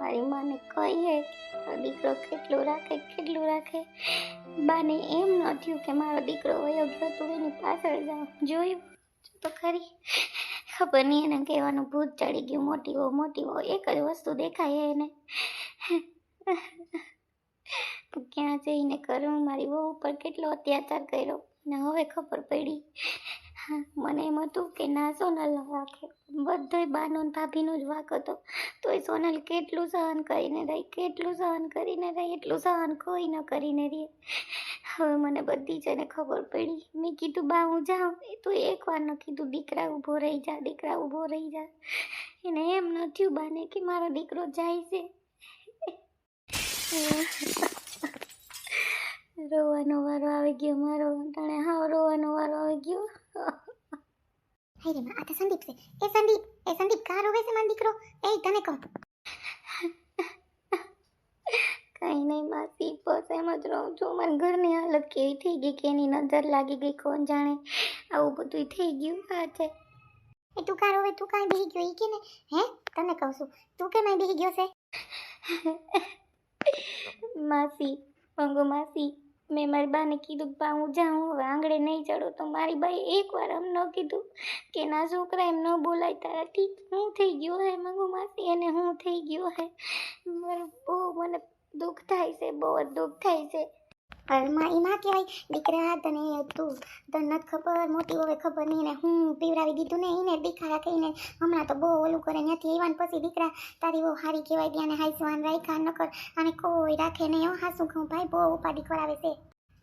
મારી માને કહીએ દીકરો કેટલું રાખે કેટલું રાખે? બાને એમ ન થયું કે મારો દીકરો વયો ગયો તો એની પાછળ જાઉં. જોયું? તો ખરી. ખબર નહીં એને કહેવાનું ભૂત ચડી ગયું, મોટી હો મોટી હો. એક જ વસ્તુ દેખાય એને. ક્યાં જઈને કરું? મારી બહુ ઉપર કેટલો અત્યાચાર કર્યો? ને હવે ખબર પડી. મને એમ હતું કે ના સોનલ રાખે. બધોય બાનો ભાભીનો જ વાક હતો. તોય સોનલ કેટલું સહન કરીને રહી, કેટલું સહન કરીને રહી, એટલું સહન કોઈ ન કરીને રહી. હવે મને બધી જ એને ખબર પડી. મેં કીધું, બા, હું જાઉં. એ તો એકવાર ન કીધું, દીકરા ઊભો રહી જા, દીકરા ઊભો રહી જા. એને એમ ન થયું, બાને, કે મારો દીકરો જાય છે? રોવાનો વારો આવી ગયો, મારો તણે હા, રોવાનો વારો આવી ગયો. હાય રે માં આ તો સંદીપ છે. એ સંદીપ એ સંદીપ કાર રોવે છે મારો દીકરો? એ તને કહું. કઈ નહીં માસી બસ એમ જ રહું છું. મારા ઘરની હાલત કેવી થઈ ગઈ કે એની નજર લાગી ગઈ કોણ જાણે. આવું બધું થઈ ગયું આ છે એ તું કાર રોવે તું કાંઈ બેહી ગયો એ કે ને? હે? તને કહું છું. તું કેમ બેહી ગયો છે? માસી મંગો માસી. મેં મારી બાને કીધું કે, બા, હું જાઉં, હવે આંગળે નહીં ચડો. તો મારી બાએ એકવાર એમ ન કીધું કે, ના છોકરા, એમ ન બોલાય તારા ઠીક હું થઈ ગયો હે મગુ માસી, અને હું થઈ ગયો હે. મારું બહુ મને દુઃખ થાય છે, બહુ જ દુઃખ થાય છે. ઘરમાં એ ના કહેવાય. દીકરા તને તું તને નથી ખબર, મોટી હોવે ખબર નહીં. ને હું પીવડાવી દીધું ને એને દીકરા રાખીને હમણાં તો બહુ ઓલું કરે. ત્યાંથી એવાન પછી દીકરા તારી બહુ સારી કહેવાય ત્યાં હાઈસવાન રાખ્યા નકર. અને કોઈ રાખે નહીં હો હાસું કહું ભાઈ બહુ ઉપાડી ખોરાવે છે.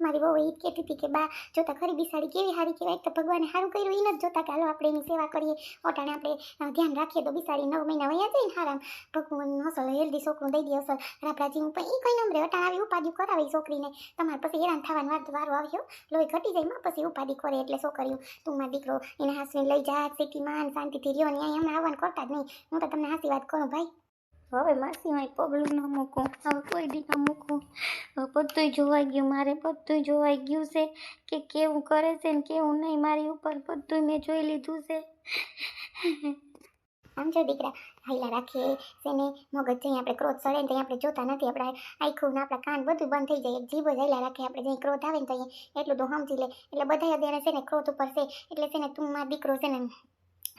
મારી બહુ ઈદ કહેતી હતી કે, બા જોતા ખરી બિસાડી કેવી સારી કહેવાય? તો ભગવાને સારું કર્યું એને નથી જોતા કે હાલો આપણે એની સેવા કરીએ. ઓટાણે આપણે ધ્યાન રાખીએ તો બિસાડી નવ મહિના વયા જાય ને હારામ. ભગવાન અસલ હેલ્ધી છોકરું દઈ દે અસલ રાપરાજીનું પણ એ કઈ નંબરે અટાણ આવી ઉપાધિ કરાવી છોકરીને. તમારે પછી હેરાન થવાનો વાર વારો આવ્યો? લોહી ઘટી જાય, માં પછી ઉપાધિ કરે એટલે છોકરીઓ. તું મારો દીકરો એને હાસવીને લઈ જા સિટીમાં અને શાંતિથી રહ્યો ને અહીંયા હમણાં આવવાનું કરતા જ નહીં. હું તો તમને હાસી વાત કરું, ભાઈ. હવે માસી હું પગલું ન મૂકું. હવે કોઈ દી ન મૂકું. હવે બધુંય જોવાઈ ગયું. મારે બધુંય જોવાઈ ગયું છે કે કેવું કરે છે ને કેવું નહીં. મારી ઉપર બધુંય મેં જોઈ લીધું છે. આમ જો દીકરા હાઈલા રાખીએ તેને મગજ જઈ આપણે ક્રોધ સડે ને ત્યાં આપણે જોતા નથી. આપણે આખું ને આપણા કાન બધું બંધ થઈ જાય. એક જીભ જ હાઈલા રાખીએ આપણે જઈ ક્રોધ આવે ને તો અહીંયા એટલું તો સમજી લે. એટલે બધા અત્યારે છે ને ક્રોધ ઉપર છે. એટલે છે ને તું મારો દીકરો છે ને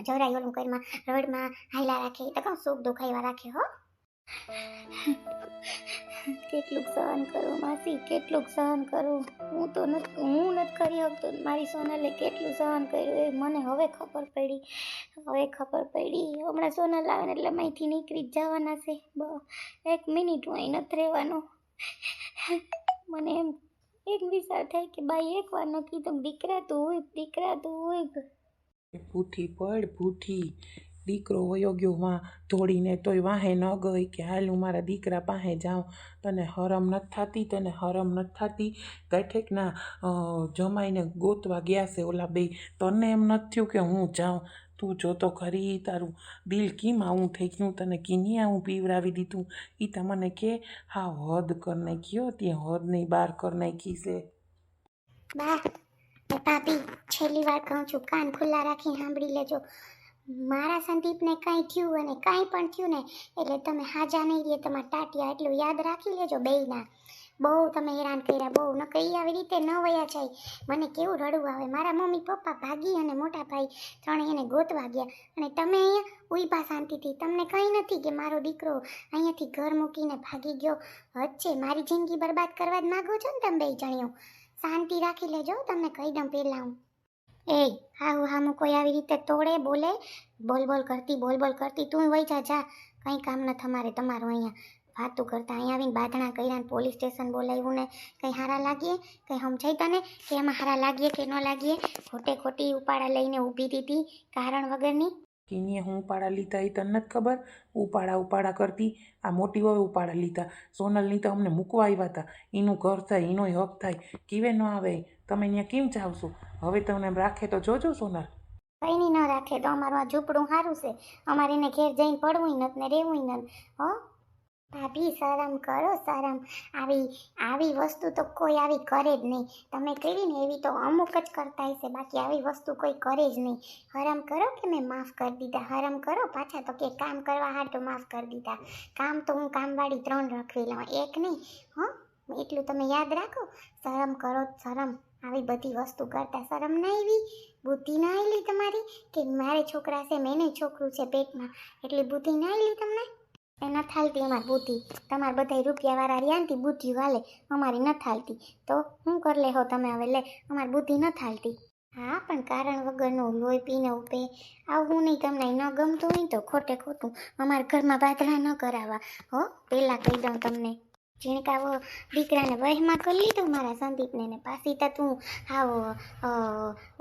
જરાય ઓલું કરીમાં રડમાં હાઈલા રાખે. એ તો કહું સુખ દુઃખ આવ્યા રાખે હો. કેટલુંક સહન કરું, માસી, કેટલુંક સહન કરું. હું તો નથી, હું નથી કરી શકતો. મારી સોનલે કેટલું સહન કર્યું એ મને હવે ખબર પડી. હવે ખબર પડી. હમણાં સોનલ આવે એટલે અહીંથી નીકળી જ જવાના છે. બ- એક મિનિટ હું અહીં નથી રહેવાનું. મને એમ, એક વિચાર થાય કે બાઈ એકવાર નક્કી તો દીકરા તું હોય દીકરા તું હોય ભૂઠી પડ, ભૂઠી. દીકરો વયો ગયો, વાં ધોડીને તોય વાહે ન ગઈ કે હાલ હું મારા દીકરા પાસે જાઉં. તને હરમ નથી થતી, તને હરમ નથી થતી. કઠેકના જમાઈને ગોતવા ગયા છે ઓલા બે. તને એમ નથી થયું કે હું જાઉં? તું જોતો ખરી, તારું દિલ કેમ આવું થઈ ગયું? તને કીની આવું પીવડાવી દીધું? એ તમને મને કે, હા, હદ કર નાખ્યો હદ નહીં બહાર કર નાખી છે. બા ભાભી, છેલ્લી વાર કહું છું, કાન ખુલ્લા રાખીને સાંભળી લેજો. મારા સંદીપને કંઈ થયું અને કાંઈ પણ થયું ને, એટલે તમે હાજા નહીં રહે તમારા ટાટિયા એટલું યાદ રાખી લેજો બેયના. બહુ તમે હેરાન કર્યા, બહુ ન કઈ આવી રીતે ન વયા જાય. મને કેવું રડવું આવે? મારા મમ્મી પપ્પા ભાગી અને મોટા ભાઈ ત્રણે એને ગોતવા ગયા. અને તમે અહીંયા ઉઈભા શાંતિથી. તમને કંઈ નથી કે મારો દીકરો અહીંયાથી ઘર મૂકીને ભાગી ગયો? વચ્ચે મારી જિંદગી બરબાદ કરવા જ માગો છો ને તમે બે જણ્યો શાંતિ રાખી લેજો તમને કહી દઉં પહેલાં હું. એ હાહુ, હામું કોઈ આવી રીતે તોડે, બોલે? બોલ બોલ કરતી, બોલ બોલ કરતી, તું વહી જા જા. કંઈ કામ ન તમારે તમારું અહીંયા. વાતું કરતા અહીંયા આવીને બાધણા કર્યા ને પોલીસ સ્ટેશન બોલાવ્યું ને કંઈ હારા લાગીએ? કંઈ સમજાય તને કે એમાં હારા લાગીએ કે ન લાગીએ? ખોટે ખોટી ઉપાડા લઈને ઊભી દીધી, કારણ વગરની? કીનીએ હું ઉપાડા લીધા એ તને નથી ખબર? ઉપાડા ઉપાડા કરતી. આ મોટી વહુ ઉપાડા લીધા. સોનલની તો અમને મૂકવા આવ્યા હતા. એનું ઘર થાય એનો હક થાય. કેવે ન આવે તમે અહીંયા કેમ જાવશો? હવે તમને રાખે તો જોજો સોનલ. કંઈ નહીં, ન રાખે તો અમારું આ ઝૂંપડું સારું છે. અમારે એને ઘેર જઈને પડવું નથી ને રહેવું નથી. હો? ભાભી શરમ કરો શરમ આવી આવી વસ્તુ તો કોઈ આવી કરે જ નહીં. તમે કરી ને એવી તો અમુક જ કરતા હશે. બાકી આવી વસ્તુ કોઈ કરે જ નહીં. હરામ કરો કે મેં માફ કરી દીધા? હરામ કરો, પાછા તો કે કામ કરવા હાટું માફ કરી દીધા. કામ તો હું કામવાળી ત્રણ રાખવી લઉં એક નહીં, હં? એટલું તમે યાદ રાખો. શરમ કરો, શરમ. આવી બધી વસ્તુ કરતા શરમ ના આવી? બુદ્ધિ ના આવેલી તમારી? કે મારે છોકરા છે મેને છોકરું છે પેટમાં. એટલી બુદ્ધિ ના આવેલી તમને? એ ન થાલતી અમારી બુદ્ધિ. તમારે બધા રૂપિયાવાળા રહ્યા બુદ્ધિ વાલે, અમારી ન થાલતી. તો હું કર લે હો તમે હવે, લે, અમારી બુદ્ધિ ન થાલતી. હા, પણ કારણ વગરનું લોહી પીને ઉપે આવું નહીં, તમને ન ગમતું હોય તો ખોટે ખોટું અમારા ઘરમાં બાદરા ન કરાવવા. હો પહેલાં કહી દઉં તમને. ઝીણકાવો દીકરાને વહેમાં કરી લીધો મારા સંદીપને ને પાછી તો તું હાવ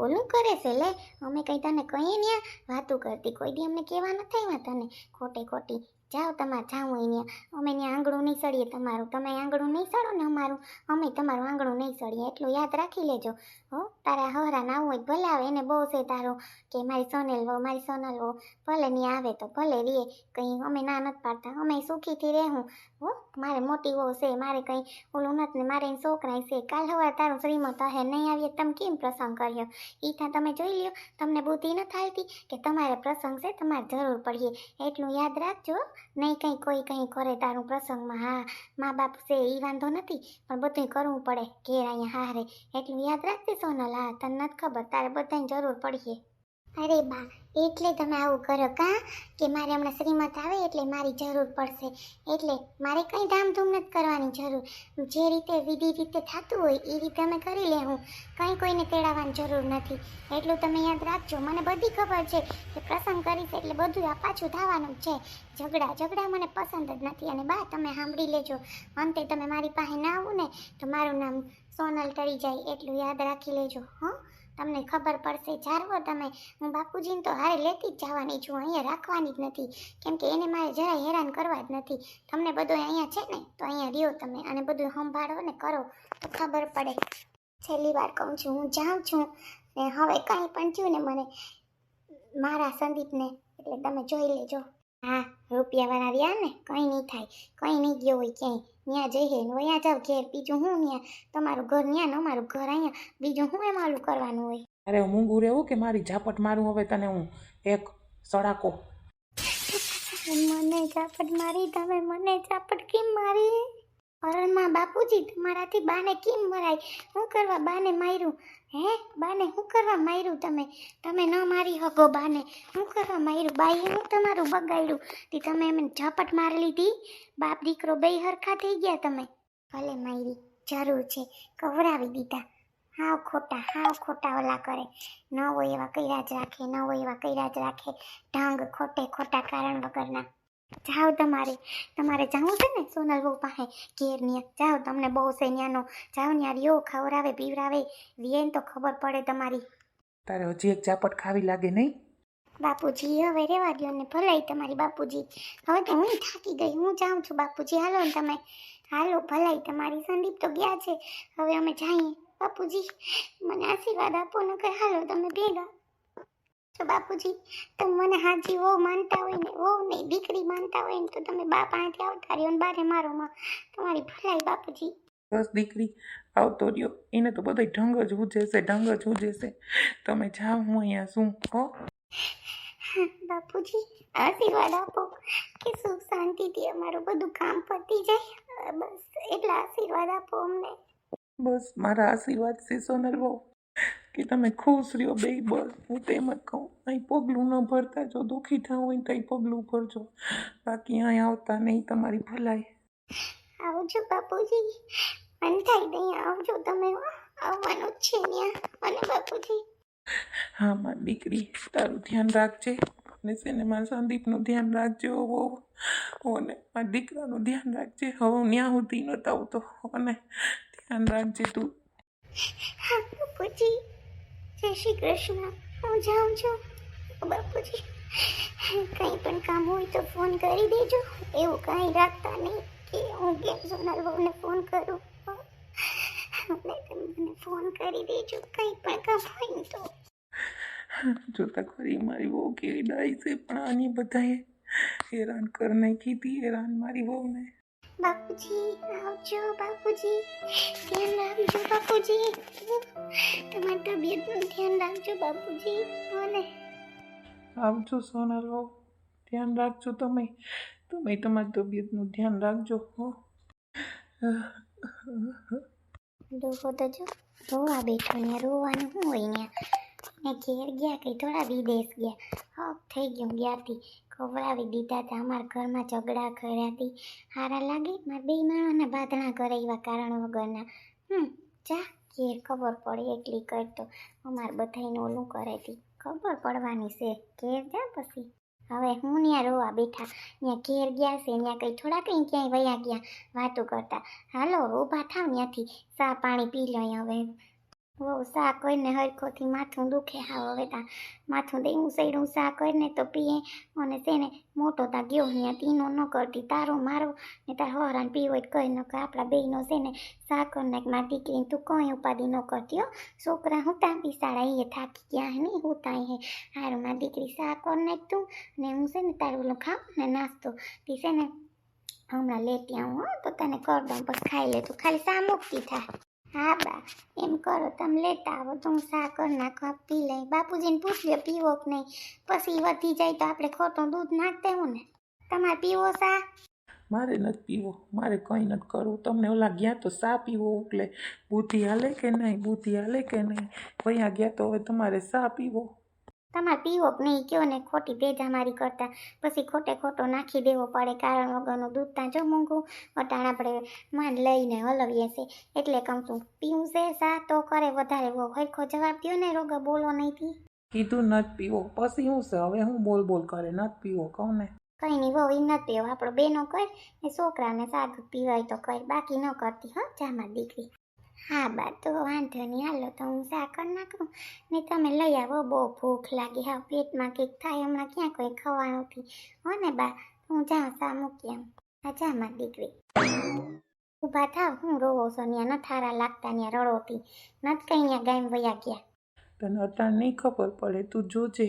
ઓલું કરે છે, લે, અમે કંઈ તને કહીએ ને વાતું કરતી. કોઈ દી અમને કહેવા નથી આવ્યા તને. ખોટે ખોટી જાઓ તમારે જાવું અહીંયા. અમે ત્યાં આંગળું નહીં સડીએ તમારું. તમે આંગળું નહીં સડો ને અમારું. અમે તમારું આંગળું નહીં સડીએ એટલું યાદ રાખી લેજો. હો? તારા હરા ના હોય આવે, એને બહુ છે તારો કે મારી સોનેલ વો મારી સોનલ વો ભલે નહીં આવે તો ભલે રે કંઈ અમે ના નથી પાડતા, અમે સુખીથી રહેવું હો, મારે મોટી વહુ છે, મારે કંઈ ઓલું નથી ને મારે એને છોકરા છે. કાલ હવાર તારું શ્રીમત હે, નહીં આવીએ તમે કેમ પ્રસંગ કર્યો? એ ત્યાં તમે જોઈ લ્યો, તમને બુદ્ધિ ન થાલતી કે તમારે પ્રસંગ છે, તમારે જરૂર પડીએ. એટલું યાદ રાખજો નહીં કંઈ કોઈ કંઈ કરે તારું પ્રસંગમાં. હા, મા બાપ છે એ વાંધો નથી, પણ બધું કરવું પડે ઘેર અહીંયા હારે. એટલું યાદ રાખજે, સોનલ. હા તને નથી ખબર તારે બધાની જરૂર પડીએ અરે બા, એટલે તમે આવું કરો કા? કે મારે હમણાં શ્રીમત આવે એટલે મારી જરૂર પડશે. એટલે મારે કંઈ ધામધૂમ નથી કરવાની જરૂર. જે રીતે વિધિ રીતે થતું હોય, એ રીતે અમે કરી લેવું કંઈ કોઈને તેડાવવાની જરૂર નથી. એટલું તમે યાદ રાખજો. મને બધી ખબર છે કે પ્રસંગ કરીશ એટલે બધું આ પાછું થવાનું છે. ઝઘડા ઝઘડા મને પસંદ જ નથી. અને બા, તમે સાંભળી લેજો. અંતે તમે મારી પાસે ના આવું ને, તો મારું નામ સોનલ ટળી જાય. એટલું યાદ રાખી લેજો, હં? તમને ખબર પડશે જારવો તમે. હું બાપુજીને તો હારે લેતી જ જવાની છું, અહીંયા રાખવાની જ નથી. કેમ કે એને મારે જરાય હેરાન કરવા જ નથી. તમને બધું અહીંયા છે ને, તો અહીંયા રહ્યો તમે અને બધું સંભાળો ને કરો. તો ખબર પડે. છેલ્લી વાર કહું છું, હું જાઉં છું. ને હવે કાંઈ પણ થયું ને મને, મારા સંદીપને, એટલે તમે જોઈ લેજો. હા રૂપિયાવાળા રહ્યા ને, કંઈ નહીં થાય. કંઈ નહીં ગયો હોય ક્યાંય. ત્યાં જઈએ ને વયા જાવ ઘેર બીજું હું ત્યાં તમારું ઘર ત્યાં ને અમારું ઘર અહીંયા? બીજું હું એમ આલું કરવાનું હોય? અરે મૂંગું રહેવું કે મારી ઝાપટ મારું? હવે તને હું એક સડાકો. મને ઝાપટ મારી તમે મને ઝાપટ કેમ મારી? અરણમાં બાપુજી તમારાથી બાને કેમ મરાય? શું કરવા બાને માર્યું? હે? બાને શું કરવા માર્યું તમે? તમે ન મારી હગો બાને. શું કરવા માર્યું? બાઈ હું તમારું બગાડ્યું? તે તમે એમને ઝાપટ મારી લીધી? બાપ દીકરો બે હરખા થઈ ગયા તમે. ભલે મારી જરૂર છે, કવરાવી દીધા. હાવ ખોટા હાવ ખોટા ઓલા કરે. ન હોય એવા કર્યા જ રાખે, ન એવા કર્યા જ રાખે. ઢંગ ખોટે ખોટા કારણ વગરના. જાઓ તમારે. તમારે જાવું છે ને સોનલ બહુ પાસે ઘેર ન્યા. જાઓ તમને બહુ છે ન્યાનો. જાઓ ન્યા રહ્યો ખવરાવે પીવરાવે વિયેન તો ખબર પડે તમારી. તારે હજી એક ઝાપટ ખાવી લાગે નહીં? બાપુજી હવે રેવા દ્યો ને ભલાઈ તમારી બાપુજી. હવે તો હું થાકી ગઈ હું જાઉં છું બાપુજી. હાલો ને તમે. હાલો ભલાઈ તમારી. સંદીપ તો ગયા છે. હવે અમે જઈએ. બાપુજી મને આશીર્વાદ આપો નકર હાલો તમે ભેગા. તો બાપુજી તમે મને હાજી વહુ માનતા હોય ને વહુ નહીં દીકરી માનતા હોય ને તો તમે બા પાસેથી આવતા રહ્યો ને બારે મારો માં તમારી ભલાઈ બાપુજી. બસ દીકરી આવતો રહ્યો. એને તો બધો ઢંગ જ ઉજેશે ઢંગ જ ઉજેશે તમે જાઓ હું અહીંયા શું હો? બાપુજી આશીર્વાદ આપો કે સુખ શાંતિથી અમારું બધું કામ પતી જાય. બસ એટલા આશીર્વાદ આપો અમને. બસ મારા આશીર્વાદ છે સોનલ બહુ કે તમે ખુશ રહ્યો બે બસ હું તેમ જ કહું. અહીં પગલું ન ભરતા જો દુઃખી થવું હોય તો અહીં પગલું ભરજો. બાકી અહીં આવતા નહીં તમારી ભલાઈ. આવજો બાપુજી. મન થાય નહીં આવજો તમે. આવવાનું જ છે ત્યાં અને બાપુજી. હા મારી દીકરી તારું ધ્યાન રાખજે. અને છે ને મારા સંદીપનું ધ્યાન રાખજે હો અને મારા દીકરાનું ધ્યાન રાખજે. હવે હું ન્યા સુધી નહોતો આવતો. અને ધ્યાન રાખજે તું. હા બાપુજી. જય શ્રી કૃષ્ણ. હું જાઉં છું. બાપુજી કંઈ પણ કામ હોય તો ફોન કરી દેજો. એવું કાંઈ રાખતા નહીં કે હું કેમ સોનલ બહુને ફોન કરું. મને ફોન કરી દેજો. કંઈ પણ કામ હોય તો. જોતા ખરી મારી બહુ કેવી ડાઈ છે પણ આની બધાએ હેરાન કર નાખી હતી. હેરાન મારી વહુને. બાપુજી આવજો બાપુજી. ધ્યાન રાખજો બાપુજી. તમારી તબિયતનું ધ્યાન રાખજો બાપુજી. મને આવજો સોનલો ધ્યાન રાખજો તમે. તમે તમારી તબિયતનું ધ્યાન રાખજો હો. ડોહો તો જો રોવા બેઠો ને રોવાનું શું હોય ને ને ઘેર ગયા કંઈ થોડા વિદેશ ગયા. હક થઈ ગયું ગ્યાથી. ખવડાવી દીધા હતા અમારા ઘરમાં ઝઘડા કર્યા હતી હારા લાગે, મારા બે માણસના બાંધણા કરે એવા કારણ વગરના. હમ, જા, ઘેર ખબર પડે એટલી કરતો અમારે બધાને ઓલું કરે હતી ખબર પડવાની છે. ઘેર જા પછી. હવે હું ત્યાં રોવા બેઠા. ત્યાં ઘેર ગયા છે ત્યાં કંઈ થોડા કંઈ ક્યાંય વયા ગયા. વાતો કરતા. હાલો, ઊભા થાવ ત્યાંથી ચા પાણી પી લઈ હવે. બહુ સા કરીને હરખોથી માથું દુખે, હાવ હવે તા માથું દેવું સૈડું સા કરીને તો પીએ. અને તેને મોટો તા ગયો અહીંયા તીનો ન કરતી, તારો મારો, ને તાર હરાન પીવો કહી ન કે આપણા બેયનો છે ને સા કરી નાખ મારી દીકરી તું કંઈ ઉપાધિ ન કરતી હો. છોકરા હું તા, બિસાડા એ થાકી ગયા હે નહીં હું તા હે. હારું, મારી દીકરી સા કરી નાખ તું, ને હું છે ને તારું ઓલું ખાવ ને નાસ્તો. તી છે ને, હમણાં લેતી આવું, હો, તો તને કર દઉં પછી ખાઈ લે, તું ખાલી સા મુક્તિ થાય હા બા, એમ કરો, તમે લેતા આવો. તો હું સા કરી નાખો પી લઈ, બાપુજીને પૂછ્યો પીવો કે નહીં? પછી વધી જાય તો આપણે ખોટું દૂધ નાખતા હું ને? તમારે પીવો સા? મારે નથી પીવો, મારે કંઈ નથી કરવું. તમને ઓલા ગયા તો સા પીવો ઉકલે બુદ્ધિ હાલે કે નહીં? બુદ્ધિ હાલે કે નહીં? વયા ગયા તો હવે તમારે સા પીવો? તમારે પીવો કે નહીં કયો ને ખોટી ભેજામારી કરતા. પછી ખોટે ખોટો નાખી દેવો પડે કારણ વગરનું દૂધ ત્યાં જો મૂંઘું. વટાણ આપણે માન લઈને હલવીએ છે એટલે કહું છું પીવું છે સા તો કરે વધારે. બહુ હરખો જવાબ દો ને રોગા બોલો નહીંથી કીધું નથી પીવો. પછી શું છે? હવે હું બોલ બોલ કરે નથી પીવો કહું ને. કંઈ નહીં વહુ એ નથી પીવો. આપણો બેનો કર ને છોકરાને સાદું પીવાય તો કર. બાકી ન કરતી હો જામાં દીકરી. હા બા તો વાંધો નહીં. હાલો તો હું સાકર નાખું. ને તમે લઈ આવો બહુ ભૂખ લાગી. હા પેટમાં કંઈક થાય હમણાં ક્યાં કોઈ ખવાનું નથી હો ને બા હું જાઉં સા મૂકી આમ જા જામાં દીકરી. ઊભા થાવ. હું રોવો છો ત્યાં ન થારા લાગતા ત્યાં રડોતી નથી કંઈ ત્યાં ગામ વયા ગયા. તને અટાણ નહીં ખબર પડે તું જોજે.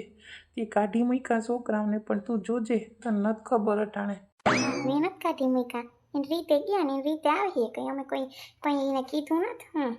તે કાઢી મૂક્યા છોકરાઓને પણ તું જોજે. તને નથી ખબર અટાણે. મહેનત કાઢી મૂક્યા. એની રીતે ગયા ને એની રીતે આવીએ કંઈ અમે કોઈ કંઈ એને કીધું નથી હમ